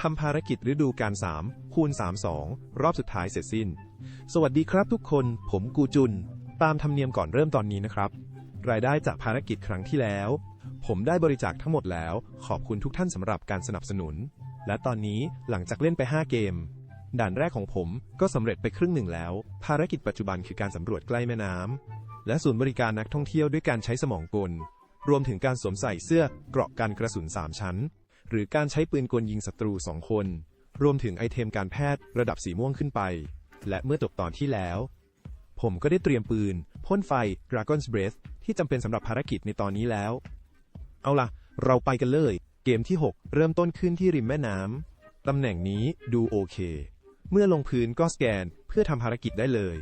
ทำภารกิจฤดูการ3คูณ32 รอบสุดท้ายเสร็จสิ้น สวัสดีครับทุกคน ผมกูจุน ตามธรรมเนียมก่อนเริ่มตอนนี้นะครับ รายได้จากภารกิจครั้งที่แล้ว ผมได้บริจาคทั้งหมดแล้ว ขอบคุณทุกท่านสำหรับการสนับสนุน และตอนนี้หลังจากเล่นไป 5 เกม ด่านแรกของผมก็สำเร็จไปครึ่งหนึ่งแล้ว ภารกิจปัจจุบันคือการสำรวจใกล้แม่น้ำและศูนย์บริการนักท่องเที่ยวด้วยการใช้สมองกลรวมถึงการสวมใส่เสื้อเกราะกันกระสุน 3 ชั้น หรือการใช้ปืนกลยิงศัตรู 2 คน รวมถึงไอเทมการแพทย์ระดับสีม่วงขึ้นไป และเมื่อจบตอนที่แล้ว ผมก็ได้เตรียมปืน พ่นไฟ Dragon's Breath ที่จำเป็นสำหรับภารกิจในตอนนี้แล้ว เอาล่ะ เราไปกันเลย เกมที่ 6 เริ่มต้นขึ้นที่ริมแม่น้ำตำแหน่งนี้ดูโอเค เมื่อลงพื้นก็สแกนเพื่อทำภารกิจได้เลย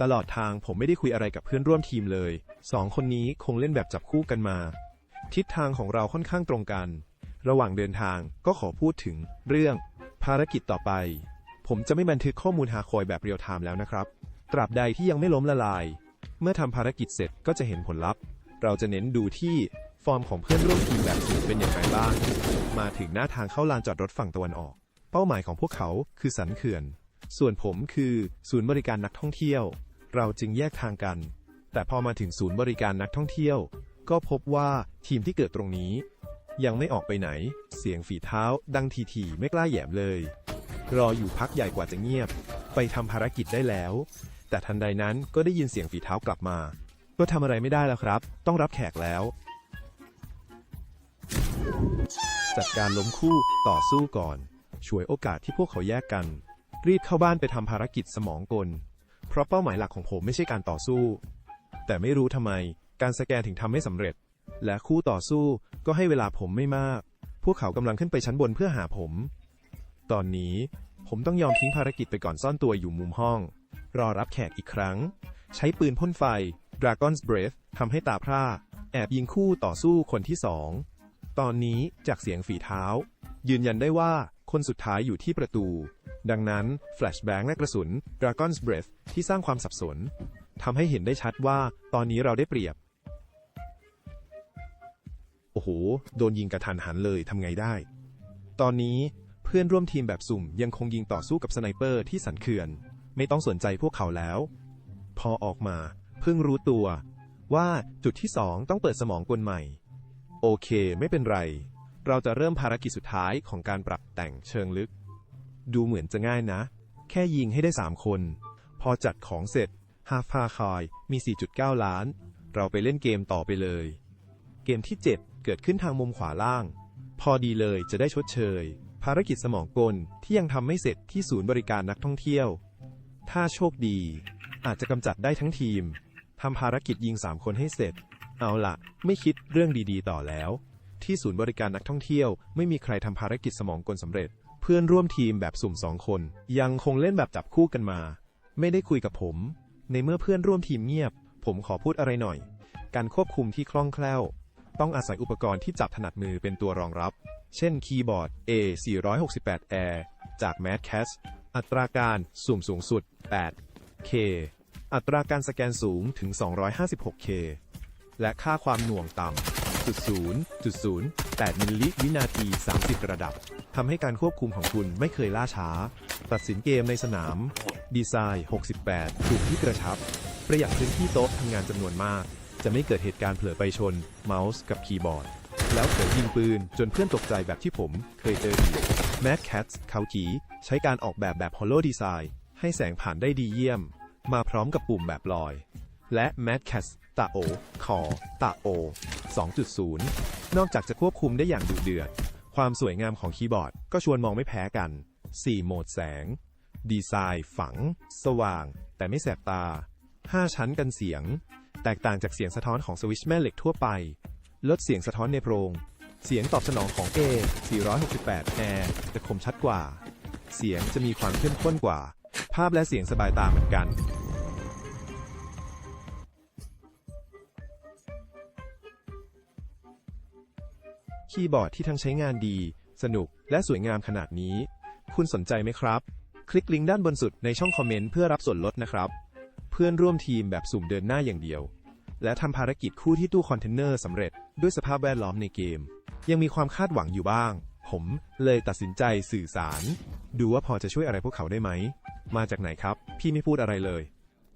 ตลอดทางผมไม่ได้คุยอะไรกับเพื่อนร่วมทีมเลยสองคนนี้คงเล่นแบบจับคู่กันมา ทิศทางของเราค่อนข้างตรงกัน ระหว่างเดินทางก็ขอพูดถึงเรื่องภารกิจต่อไป ผมจะไม่บันทึกข้อมูลหาคอยแบบเรียลไทม์แล้วนะครับ ตราบใดที่ยังไม่ล้มละลาย เมื่อทำภารกิจเสร็จก็จะเห็นผลลัพธ์ เราจะเน้นดูที่ฟอร์มของเพื่อนร่วมทีมแบบสูงเป็นอย่างไรบ้าง มาถึงหน้าทางเข้าลานจอดรถฝั่งตะวันออก เป้าหมายของพวกเขาคือสันเขื่อน ส่วนผมคือศูนย์บริการนักท่องเที่ยว เราจึงแยกทางกัน แต่พอมาถึงศูนย์บริการนักท่องเที่ยว ก็พบว่าทีมที่เกิดตรงนี้ ยังไม่ออกไปไหน เสียงฝีเท้า ดังทีๆไม่กล้าแหยมเลย รออยู่พักใหญ่กว่าจะเงียบ ไปทำภารกิจได้แล้ว แต่ทันใดนั้นก็ได้ยินเสียงฝีเท้ากลับมา ก็ทำอะไรไม่ได้แล้วครับ ต้องรับแขกแล้ว จัดการล้มคู่ต่อสู้ก่อนช่วยโอกาสที่พวกเขาแยกกัน รีบเข้าบ้านไปทำภารกิจสมองกล เพราะเป้าหมายหลักของผมไม่ใช่การต่อสู้ แต่ไม่รู้ทำไม การสแกนถึงทำไม่สำเร็จ และคู่ต่อสู้ ก็ให้เวลาผมไม่มาก พวกเขากำลังขึ้นไปชั้นบนเพื่อหาผม ตอนนี้ผมต้องยอมทิ้งภารกิจไปก่อนซ่อนตัวอยู่มุมห้อง รอรับแขกอีกครั้ง ใช้ปืนพ่นไฟ Dragon's Breath ทำให้ตาพร่า แอบยิงคู่ต่อสู้คนที่สอง ตอนนี้จากเสียงฝีเท้า ยืนยันได้ว่าคนสุดท้ายอยู่ที่ประตู ดังนั้นแฟลชแบงและกระสุน Dragon's Breath ที่สร้างความสับสนทำให้เห็นได้ชัดว่าตอนนี้เราได้เปรียบ อ้โห โดนยิงกระทันหันเลยทำไงได้ ตอนนี้เพื่อนร่วมทีมแบบสุ่มยังคงยิงต่อสู้กับสไนเปอร์ที่สันเขื่อน ไม่ต้องสนใจพวกเขาแล้ว พอออกมาเพิ่งรู้ตัว ว่าจุดที่สองต้องเปิดสมองกลใหม่ โอเค ไม่เป็นไร เราจะเริ่มภารกิจสุดท้ายของการปรับแต่งเชิงลึก ดูเหมือนจะง่ายนะ แค่ยิงให้ได้3คน พอจัดของเสร็จฮาฟาคอยมี 4.9 ล้าน เราไปเล่นเกมต่อไปเลย เกมที่ 7 เกิดขึ้นทางมุมขวาล่าง พอดีเลยจะได้ชดเชย ภารกิจสมองกลที่ยังทำไม่เสร็จที่ศูนย์บริการนักท่องเที่ยว ถ้าโชคดี อาจจะกำจัดได้ทั้งทีมทำภารกิจยิง3คนให้เสร็จ เอาละไม่คิดเรื่องดีๆ ต่อแล้ว ที่ศูนย์บริการนักท่องเที่ยว ไม่มีใครทำภารกิจสมองกลสำเร็จ เพื่อนร่วมทีมแบบสุ่มสองคน ยังคงเล่นแบบจับคู่กันมา ไม่ได้คุยกับผม ในเมื่อเพื่อนร่วมทีมเงียบ ผมขอพูดอะไรหน่อย การควบคุมที่คล่องแคล่ว ต้องอาศัยอุปกรณ์ที่จับถนัดมือเป็นตัวรองรับ เช่นคีย์บอร์ด A 468 Air จาก Mad Cat อัตราการสุ่มสูงสุด 8K อัตราการสแกนสูงถึง 256K และค่าความหน่วงต่ำจุดศูนย์จุดศูนย์8มิลลิวินาที 30 ระดับ ทำให้การควบคุมของคุณไม่เคยล่าช้า ตัดสินเกมในสนาม ดีไซน์ 68 ถูกที่กระชับ ประหยัดพื้นที่โต๊ะทำงานจำนวนมาก จะไม่เกิดเหตุการณ์เผลอไปชน เมาส์กับคีย์บอร์ด แล้วเผลอยิงปืนจนเพื่อนตกใจแบบที่ผมเคยเจอดี Mad Cats เขาจีใช้การออกแบบแบบ Hollow Design ให้แสงผ่านได้ดีเยี่ยม มาพร้อมกับปุ่มแบบลอย และ Mad Cats ตาโอคอตาโอ 2.0 นอกจากจะควบคุมได้อย่างดุเดือด ความสวยงามของคีย์บอร์ดก็ชวนมองไม่แพ้กัน 4 โหมดแสง ดีไซน์ ฝัง สว่าง แต่ไม่แสบตา 5 ชั้นกันเสียง แตกต่างจากเสียงสะท้อนของสวิตช์แม่เหล็กทั่วไป ลดเสียงสะท้อนในโพรง เสียงตอบสนองของ A 468 Air จะคมชัดกว่า เสียงจะมีความเข้มข้นกว่า ภาพและเสียงสบายตาเหมือนกัน คีย์บอร์ดที่ทั้งใช้งานดี สนุก และสวยงามขนาดนี้ คุณสนใจไหมครับ คลิกลิงก์ด้านบนสุดในช่องคอมเมนต์เพื่อรับส่วนลดนะครับ เพื่อนร่วมทีมแบบสุ่มเดินหน้าอย่างเดียว และทำภารกิจคู่ที่ตู้คอนเทนเนอร์สำเร็จด้วยสภาพแวดล้อมในเกม ยังมีความคาดหวังอยู่บ้าง ผมเลยตัดสินใจสื่อสาร ดูว่าพอจะช่วยอะไรพวกเขาได้ไหม มาจากไหนครับ พี่ไม่พูดอะไรเลย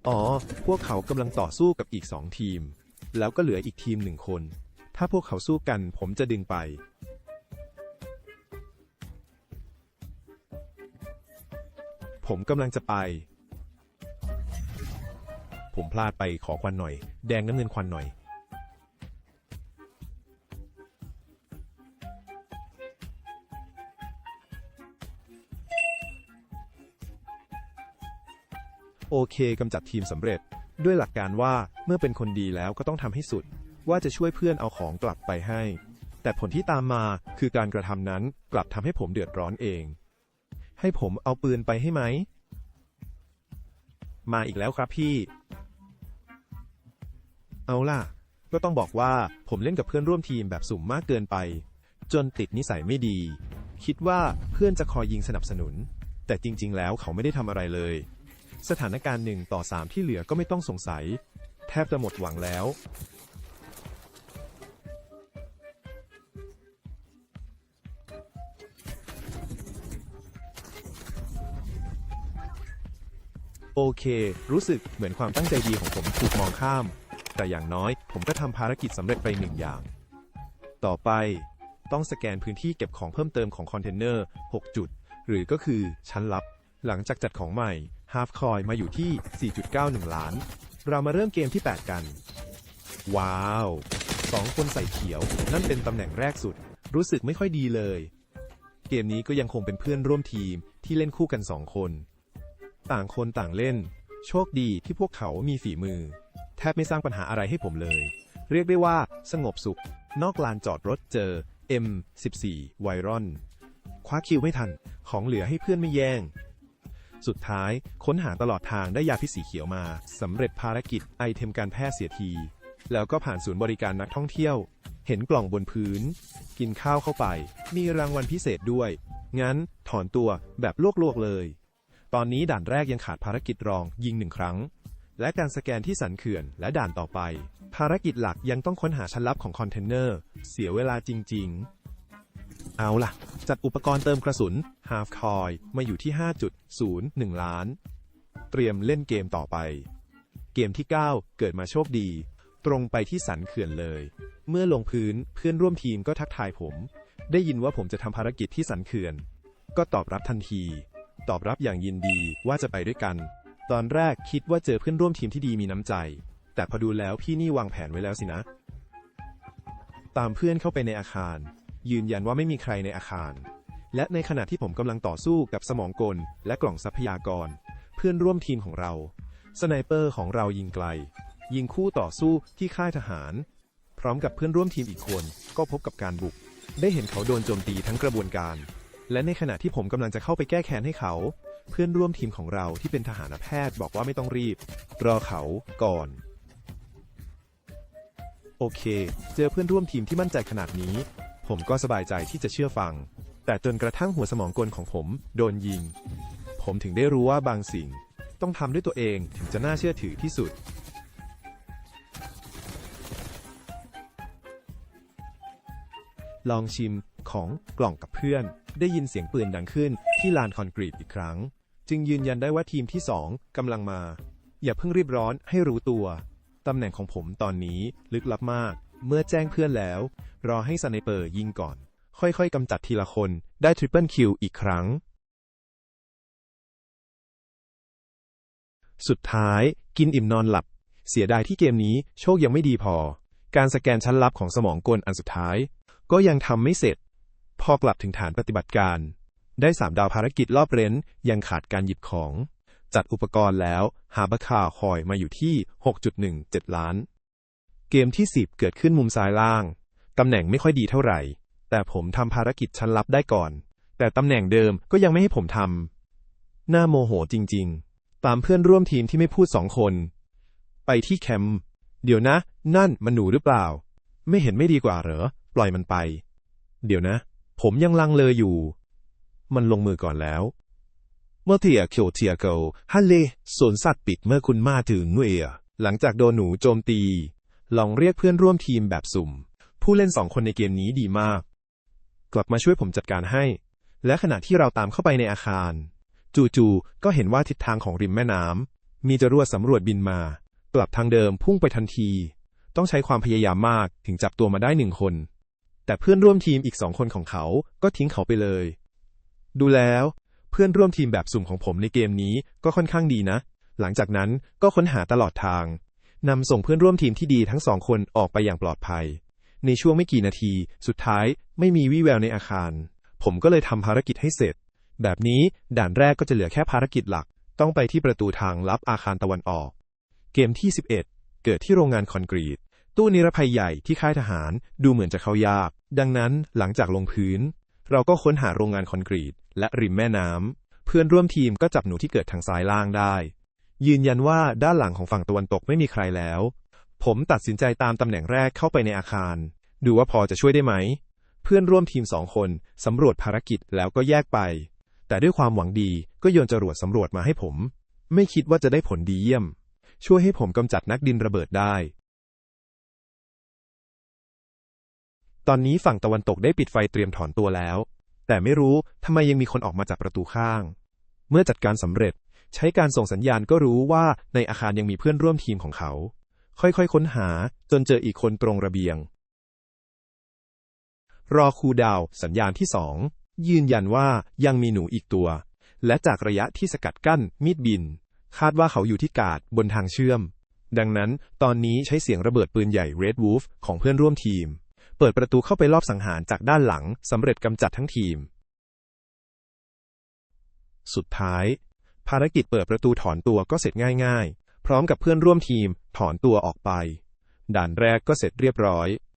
อ๋อ พวกเขากำลังต่อสู้กับอีกสองทีม แล้วก็เหลืออีกทีมหนึ่งคน ถ้าพวกเขาสู้กันผมจะดึงไปผมกำลังจะไป ผมพลาดไปขอควันหน่อย แดงน้ำเงินควันหน่อย โอเคกำจัดทีมสำเร็จ ด้วยหลักการว่าเมื่อเป็นคนดีแล้วก็ต้องทำให้สุด ว่าจะช่วยเพื่อนเอาของกลับไปให้ แต่ผลที่ตามมาคือการกระทำนั้นกลับทำให้ผมเดือดร้อนเอง ให้ผมเอาปืนไปให้ไหมมาอีกแล้วครับพี่ เอาล่ะ ก็ต้องบอกว่าผมเล่นกับเพื่อนร่วมทีมแบบสุ่มมากเกินไป จนติดนิสัยไม่ดี คิดว่าเพื่อนจะคอยยิงสนับสนุน แต่จริง ๆ แล้วเขาไม่ได้ทำอะไรเลย สถานการณ์หนึ่งต่อสามที่เหลือก็ไม่ต้องสงสัย แทบจะหมดหวังแล้วโอเค รู้สึกเหมือนความตั้งใจดีของผมถูกมองข้าม แต่อย่างน้อยผมก็ทำภารกิจสำเร็จไปหนึ่งอย่าง ต่อไป ต้องสแกนพื้นที่เก็บของเพิ่มเติมของคอนเทนเนอร์ 6 จุด หรือก็คือชั้นลับ หลังจากจัดของใหม่ Half Coin มาอยู่ที่ 4.91 ล้าน เรามาเริ่มเกมที่ 8 กัน ว้าวสองคนใส่เขียว นั่นเป็นตำแหน่งแรกสุด รู้สึกไม่ค่อยดีเลย เกมนี้ก็ยังคงเป็นเพื่อนร่วมทีมที่เล่นคู่กันสองคน ต่างคนต่างเล่น โชคดีที่พวกเขามีฝีมือ แทบไม่สร้างปัญหาอะไรให้ผมเลย เรียกได้ว่าสงบสุข นอกลานจอดรถเจอ M14 ไวรอนคว้าคิวไม่ทัน ของเหลือให้เพื่อนไม่แย่ง สุดท้ายค้นหาตลอดทางได้ยาพิษสีเขียวมาสำเร็จภารกิจไอเทมการแพทย์เสียที แล้วก็ผ่านศูนย์บริการนักท่องเที่ยว เห็นกล่องบนพื้น กินข้าวเข้าไป มีรางวัลพิเศษด้วย งั้นถอนตัวแบบลวกๆเลย ตอนนี้ด่านแรกยังขาดภารกิจรองยิงหนึ่งครั้ง และการสแกนที่สันเขื่อนและด่านต่อไป ภารกิจหลักยังต้องค้นหาชั้นลับของคอนเทนเนอร์ เสียเวลาจริง ๆ เอาล่ะ จัดอุปกรณ์เติมกระสุน Half Coin มาอยู่ที่ 5.01 ล้าน เตรียมเล่นเกมต่อไป เกมที่ 9 เกิดมาโชคดี ตรงไปที่สันเขื่อนเลย เมื่อลงพื้นเพื่อนร่วมทีมก็ทักทายผม ได้ยินว่าผมจะทำภารกิจที่สันเขื่อน ก็ตอบรับทันที ตอบรับอย่างยินดีว่าจะไปด้วยกัน ตอนแรกคิดว่าเจอเพื่อนร่วมทีมที่ดีมีน้ำใจ แต่พอดูแล้วพี่นี่วางแผนไว้แล้วสินะ ตามเพื่อนเข้าไปในอาคาร ยืนยันว่าไม่มีใครในอาคาร และในขณะที่ผมกำลังต่อสู้กับสมองกลและกล่องทรัพยากร เพื่อนร่วมทีมของเรา สไนเปอร์ของเรายิงไกล ยิงคู่ต่อสู้ที่ค่ายทหาร พร้อมกับเพื่อนร่วมทีมอีกคน ก็พบกับการบุก ได้เห็นเขาโดนโจมตีทั้งกระบวนการ และในขณะที่ผมกำลังจะเข้าไปแก้แค้นให้เขา เพื่อนร่วมทีมของเราที่เป็นทหารแพทย์บอกว่าไม่ต้องรีบ รอเขาก่อน โอเค เจอเพื่อนร่วมทีมที่มั่นใจขนาดนี้ ผมก็สบายใจที่จะเชื่อฟัง แต่จนกระทั่งหัวสมองกลของผมโดนยิง ผมถึงได้รู้ว่าบางสิ่ง ต้องทำด้วยตัวเองถึงจะน่าเชื่อถือที่สุดลองชิมของกล่องกับเพื่อน ได้ยินเสียงปืนดังขึ้นที่ลานคอนกรีตอีกครั้ง จึงยืนยันได้ว่าทีมที่สองกำลังมา อย่าเพิ่งรีบร้อนให้รู้ตัว ตำแหน่งของผมตอนนี้ลึกลับมาก เมื่อแจ้งเพื่อนแล้ว รอให้สไนเปอร์ยิงก่อน ค่อยๆกำจัดทีละคนได้ทริปเปิลคิวอีกครั้ง สุดท้ายกินอิ่มนอนหลับ เสียดายที่เกมนี้โชคยังไม่ดีพอ การสแกนชั้นลับของสมองกลอันสุดท้าย ก็ยังทำไม่เสร็จ พอกลับถึงฐานปฏิบัติการ ได้สามดาวภารกิจรอบเร้น ยังขาดการหยิบของ จัดอุปกรณ์แล้ว หาบาคาคอยมาอยู่ที่ 6.17 ล้าน เกมที่ 10 เกิดขึ้นมุมซ้ายล่าง ตำแหน่งไม่ค่อยดีเท่าไหร่ แต่ผมทำภารกิจชั้นลับได้ก่อน แต่ตำแหน่งเดิมก็ยังไม่ให้ผมทำน่าโมโหจริง ๆ ตามเพื่อนร่วมทีมที่ไม่พูดสองคน ไปที่แคมป์เดี๋ยวนะ นั่นมันหนูหรือเปล่า ไม่เห็นไม่ดีกว่าเหรอ ปล่อยมันไป เดี๋ยวนะ ผมยังลังเลอยู่ มันลงมือก่อนแล้ว เมื่อเทียเคียวเทียเกลฮันเลสวนสัตว์ปิดเมื่อคุณมาถึงเวยหลังจากโดนหนูโจมตี ลองเรียกเพื่อนร่วมทีมแบบสุ่ม ผู้เล่นสองคนในเกมนี้ดีมาก กลับมาช่วยผมจัดการให้ และขณะที่เราตามเข้าไปในอาคาร จู่ๆก็เห็นว่าทิศทางของริมแม่น้ำมีจรวดสำรวจบินมา กลับทางเดิมพุ่งไปทันที ต้องใช้ความพยายามมากถึงจับตัวมาได้หนึ่งคน แต่เพื่อนร่วมทีมอีกสองคนของเขาก็ทิ้งเขาไปเลย ดูแล้ว เพื่อนร่วมทีมแบบสุ่มของผมในเกมนี้ก็ค่อนข้างดีนะ หลังจากนั้นก็ค้นหาตลอดทางนำส่งเพื่อนร่วมทีมที่ดีทั้งสองคนออกไปอย่างปลอดภัย ในช่วงไม่กี่นาที สุดท้ายไม่มีวี่แววในอาคาร ผมก็เลยทำภารกิจให้เสร็จ แบบนี้ด่านแรกก็จะเหลือแค่ภารกิจหลัก ต้องไปที่ประตูทางลับอาคารตะวันออก เกมที่ 11 เกิดที่โรงงานคอนกรีต ตู้นิรภัยใหญ่ที่ค่ายทหารดูเหมือนจะเข้ายาก ดังนั้นหลังจากลงพื้น เราก็ค้นหาโรงงานคอนกรีต และริมแม่น้ำ เพื่อนร่วมทีมก็จับหนูที่เกิดทางซ้ายล่างได้ ยืนยันว่าด้านหลังของฝั่งตะวันตกไม่มีใครแล้ว ผมตัดสินใจตามตำแหน่งแรกเข้าไปในอาคาร ดูว่าพอจะช่วยได้ไหม เพื่อนร่วมทีมสองคนสำรวจภารกิจแล้วก็แยกไป แต่ด้วยความหวังดีก็โยนจรวดสำรวจมาให้ผม ไม่คิดว่าจะได้ผลดีเยี่ยม ช่วยให้ผมกำจัดนักดินระเบิดได้ตอนนี้ฝั่งตะวันตกได้ปิดไฟเตรียมถอนตัวแล้ว แต่ไม่รู้ทำไมยังมีคนออกมาจากประตูข้าง เมื่อจัดการสำเร็จ ใช้การส่งสัญญาณก็รู้ว่าในอาคารยังมีเพื่อนร่วมทีมของเขา ค่อยๆ ค้นหาจนเจออีกคนตรงระเบียง รอคูดาว สัญญาณที่สองยืนยันว่ายังมีหนูอีกตัว และจากระยะที่สกัดกั้นมีดบิน คาดว่าเขาอยู่ที่กาดบนทางเชื่อม ดังนั้นตอนนี้ใช้เสียงระเบิดปืนใหญ่ Red Wolf ของเพื่อนร่วมทีม เปิดประตูเข้าไปลอบสังหารจากด้านหลังสำเร็จกำจัดทั้งทีม สุดท้าย ภารกิจเปิดประตูถอนตัวก็เสร็จง่าย ๆ พร้อมกับเพื่อนร่วมทีมถอนตัวออกไป ด่านแรกก็เสร็จเรียบร้อย